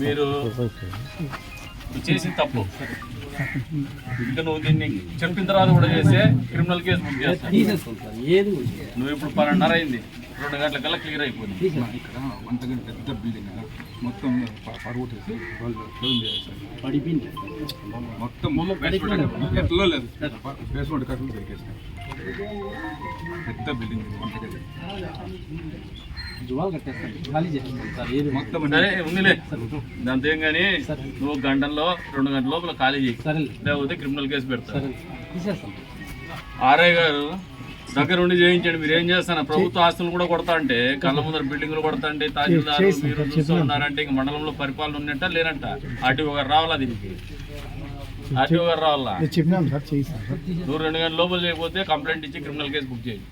మీరు చేసిన తప్పు. ఇంకా నువ్వు దీన్ని చెప్పిన తర్వాత కూడా చేస్తే క్రిమినల్ కేసు బుక్ నువ్వు ఇప్పుడు పన్నెండున్నర అయింది. రెండు గంటల కల్లా క్లియర్ అయిపోయింది. ఇక్కడ వంటగది పెద్ద బిల్డింగ్ మొత్తం ప- పడగొట్టేసి వాళ్ళు క్లోజ్ చేసేసారు మొత్తం బేస్మెంట్ ఎట్లా లేదు. బేస్మెంట్ కట్టలు దొరికేసారు పెద్ద బిల్డింగ్ ఇది వంటగది మొత్తం సరే ఉందిలే. దాంతో ఏం కానీ నువ్వు గంటల్లో రెండు గంటల లోపల ఖాళీ చేయి. లేకపోతే క్రిమినల్ కేసు పెడతారు ఆర్ఐ గారు దగ్గర ఉండి చేయించండి. మీరు ఏం చేస్తాను ప్రభుత్వ ఆస్తులు కూడా కొడతా అంటే కళ్ళ ముందర బిల్డింగ్లు కొడతా అంటే తహసీల్దార్ మీరు చూస్తూ ఉన్నారంటే ఇంక మండలంలో పరిపాలన ఉన్నట్ట లేనంట ఆర్టీఓ గారు రావాలా దీనికి? ఆర్టీఓ గారు రావాలా? నువ్వు రెండు గంటల లోపల చేయకపోతే కంప్లైంట్ ఇచ్చి క్రిమినల్ కేసు బుక్ చేయి.